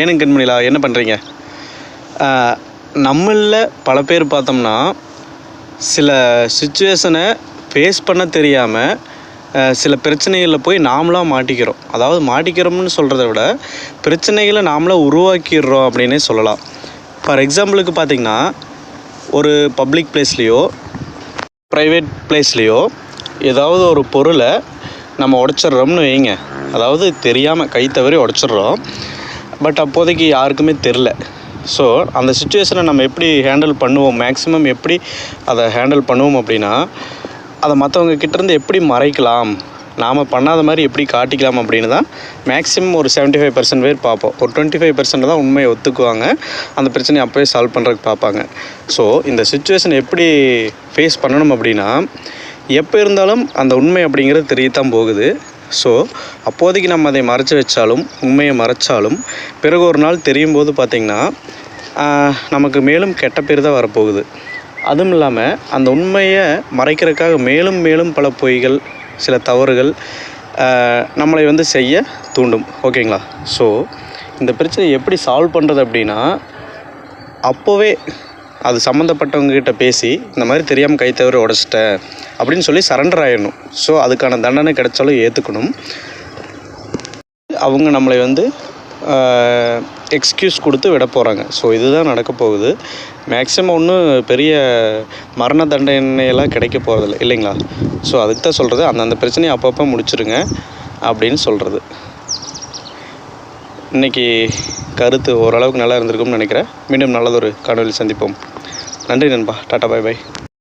ஏனுங்க கண்மணிலா என்ன பண்ணுறீங்க நம்மளில் பல பேர் பார்த்தோம்னா சில சுச்சுவேஷனை ஃபேஸ் பண்ண தெரியாமல் சில பிரச்சனைகளில் போய் நாமளாக மாட்டிக்கிறோம். அதாவது மாட்டிக்கிறோம்னு சொல்கிறத விட பிரச்சனைகளை நாமளாக உருவாக்கிடுறோம் அப்படின்னே சொல்லலாம். ஃபார் எக்ஸாம்பிளுக்கு பார்த்திங்கன்னா ஒரு பப்ளிக் பிளேஸ்லேயோ ப்ரைவேட் பிளேஸ்லேயோ ஏதாவது ஒரு பொருளை நம்ம உடச்சிட்றோம்னு வைங்க அதாவது தெரியாமல் கை தவறி உடச்சிட்றோம். பட் அப்போதைக்கு யாருக்குமே தெரில. ஸோ அந்த சுச்சுவேஷனை நம்ம எப்படி ஹேண்டில் பண்ணுவோம்? மேக்ஸிமம் எப்படி அதை ஹேண்டில் பண்ணுவோம் அப்படின்னா அதை மற்றவங்க கிட்டேருந்து எப்படி மறைக்கலாம்? நாம் பண்ணாத மாதிரி எப்படி காட்டிக்கலாம் அப்படின்னு தான் மேக்ஸிமம் ஒரு 75% ஃபைவ் பர்சன்ட் பேர் பார்ப்போம். ஒரு டுவெண்ட்டி ஃபைவ் பர்சன்ட் தான் உண்மையை ஒத்துக்குவாங்க. அந்த பிரச்சனையை அப்போயே சால்வ் பண்ணுறதுக்கு பார்ப்பாங்க. ஸோ இந்த சுச்சுவேஷன் எப்படி ஃபேஸ் பண்ணணும் அப்படின்னா எப்போ இருந்தாலும் அந்த உண்மை அப்படிங்கிறது தெரியத்தான் போகுது. ஸோ அப்போதைக்கு நம்ம அதை மறைச்சி வச்சாலும் உண்மையை மறைச்சாலும் பிறகு ஒரு நாள் தெரியும் போது பார்த்திங்கன்னா நமக்கு மேலும் கெட்ட பேர் தான் வரப்போகுது. அதுவும் இல்லாமல் அந்த உண்மையை மறைக்கிறதுக்காக மேலும் மேலும் பல பொய்கள் சில தவறுகள் நம்மளை வந்து செய்ய தூண்டும். ஓகேங்களா? ஸோ இந்த பிரச்சனை எப்படி சால்வ் பண்ணுறது அப்படின்னா அப்போவே அது சம்மந்தப்பட்டவங்ககிட்ட பேசி இந்த மாதிரி தெரியாமல் கை தவறி உடச்சிட்டேன் அப்படின்னு சொல்லி சரண்டர் ஆகிடணும் ஸோ அதுக்கான தண்டனை கிடைச்சாலும் ஏற்றுக்கணும் அவங்க நம்மளை வந்து எக்ஸ்கியூஸ் கொடுத்து விட போகிறாங்க ஸோ இதுதான் நடக்க போகுது. மேக்ஸிமம் ஒன்றும் பெரிய மரண தண்டனையெல்லாம் கிடைக்க போகிறதில்ல இல்லைங்களா? ஸோ அதுக்கு தான் சொல்கிறது அந்தந்த பிரச்சனையை அப்பப்போ முடிச்சிருங்க அப்படின்னு சொல்கிறது இன்றைக்கி கருத்து ஓரளவுக்கு நல்லா இருந்திருக்கும்னு நினைக்கிறேன். மீண்டும் நல்லதொரு காணொலி சந்திப்போம். நன்றி நண்பா. Tata bye bye